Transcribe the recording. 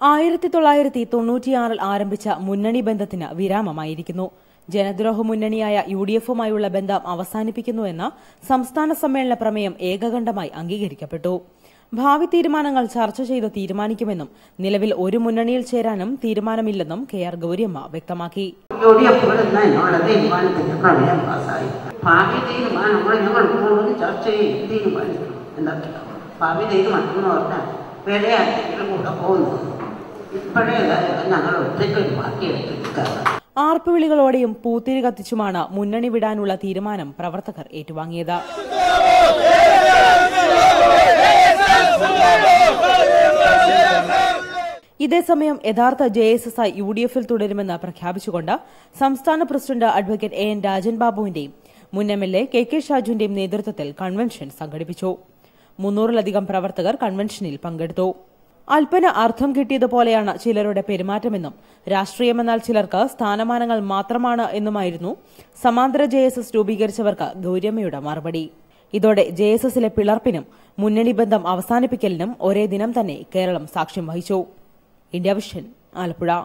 ആയിരത്തി തൊള്ളായിരത്തി തൊണ്ണൂറ്റിയാറിൽ ആരംഭിച്ച മുന്നണി ബന്ധത്തിന് വിരാമമായിരിക്കുന്നു. ജനദ്രോഹ മുന്നണിയായ യു ഡി എഫുമായുള്ള ബന്ധം അവസാനിപ്പിക്കുന്നുവെന്ന സംസ്ഥാന സമ്മേളന പ്രമേയം ഏകകണ്ഠമായി അംഗീകരിക്കപ്പെട്ടു. ഭാവി തീരുമാനങ്ങൾ ചർച്ച ചെയ്ത് തീരുമാനിക്കുമെന്നും നിലവിൽ ഒരു മുന്നണിയിൽ ചേരാനും തീരുമാനമില്ലെന്നും കെ ആർ ഗൌരിയമ്മ വ്യക്തമാക്കി. ഭാവി തീരുമാനം ചർച്ച ചെയ്യും തീരുമാനിക്കും എന്തൊക്കെയാണ് ഭാവി തീരുമാനം എന്ന് പറഞ്ഞാൽ വേറെ ആരെങ്കിലും കൂടെ പോകുന്നു. ആർപ്പുവിളികളോടെയും പൂത്തിരി കത്തിച്ചുമാണ് മുന്നണി വിടാനുള്ള തീരുമാനം പ്രവർത്തകർ ഏറ്റുവാങ്ങിയത്. ഇതേസമയം യഥാർത്ഥ ജെ എസ് എസ് ഐ യു ഡി എഫിൽ തുടരുമെന്ന് പ്രഖ്യാപിച്ചുകൊണ്ട് സംസ്ഥാന president advocate A N Rajan ബാബുവിന്റെയും മുൻ M L A K K ഷാജുവിന്റെയും നേതൃത്വത്തിൽ കൺവെൻഷൻ സംഘടിപ്പിച്ചു. മുന്നൂറിലധികം പ്രവർത്തകർ കൺവെൻഷനിൽ പങ്കെടുത്തു. അല്പന അർത്ഥം കിട്ടിയതുപോലെയാണ് ചിലരുടെ പെരുമാറ്റമെന്നും രാഷ്ട്രീയമെന്നാൽ ചിലർക്ക് സ്ഥാനമാനങ്ങൾ മാത്രമാണ് എന്നുമായിരുന്നു സമാന്തര ജെ എസ് എസ് രൂപീകരിച്ചവർക്ക് ഗൌരമ്മയുടെ മറുപടി. ഇതോടെ ജെ എസ് എസിലെ പിളർപ്പിനും മുന്നണി ബന്ധം അവസാനിപ്പിക്കലിനും ഒരേ ദിനം തന്നെ കേരളം സാക്ഷ്യം വഹിച്ചു. India vision Alappuzha.